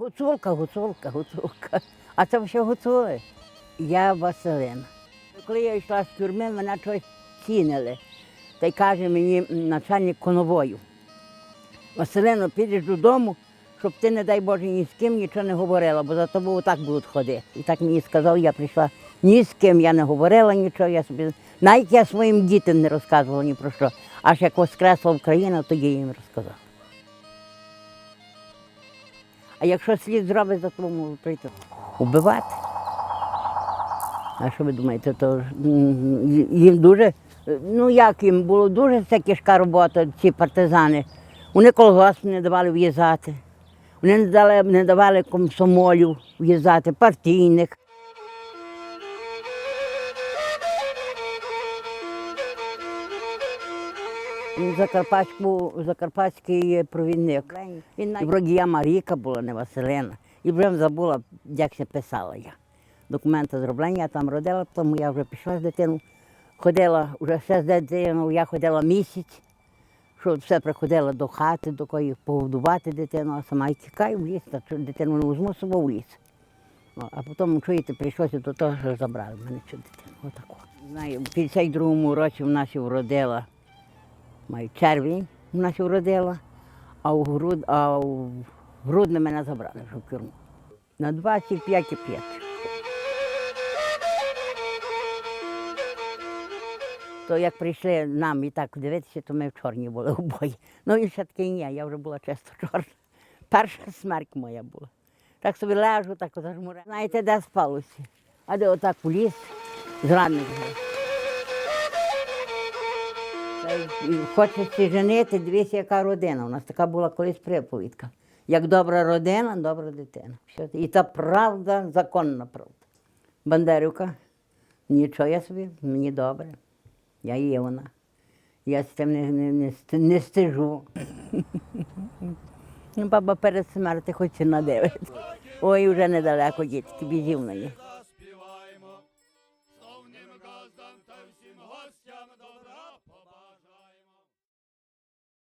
Гуцулка, гуцулка, гуцулка. А це все гуцули. Я Василина. Коли я йшла з тюрми, мене щось цінили. Та й каже мені начальник конвою. Василино, підеш додому, щоб ти, не дай Боже, ні з ким нічого не говорила, бо за тобою так будуть ходити. І так мені сказав, я прийшла ні з ким, я не говорила нічого, я собі навіть я своїм дітям не розказувала ні про що. Аж як воскресла Україна, тоді їм розказала. А якщо слід зробить, за тому прийти. Убивати. А що ви думаєте, то їм дуже, ну як їм було дуже це кішка робота, ці партизани. Вони колгосп не давали в'їжджати. Вони не, давали, не давали комсомолів в'їзати, партійних. Закарпатську, закарпатський провідник. Навіть вроді я Маріка була, не Василина. І вже забула, як це писала я. Документи зроблення, я там родила, тому я вже пішла з дитиною. Ходила вже все з дитиною, я ходила місяць, що все приходила до хати, до кої погодувати дитину, а сама й тікаю в ліс, та що дитину не візьму з в ліс. А потім, чуєте, прийшлося до того, що забрали мене цю дитину. Отаку. Знаю, в 52-му році в нас вродила маю червень у нас вродила, а у груд, а у грудне мене забрали вже в тюрму. На 25-5. То як прийшли нам і так дивитися, то ми в чорні були обоє. Ну і все таки ні, я вже була чисто чорна. Перша смерть моя була. Так собі лежу, так зажмуре. Знаєте, де спалося? А де отак у ліс зранку. Хочеться женити, дивись, яка родина. У нас така була колись приповідка. Як добра родина, добра дитина. І та правда, законна правда. Бандерівка, нічого я собі, мені добре. Я є вона. Я з цим не, не, не, стежу. Ну, Баба перед смерти хоч надивиться. Ой, вже недалеко дітки, біжів на них.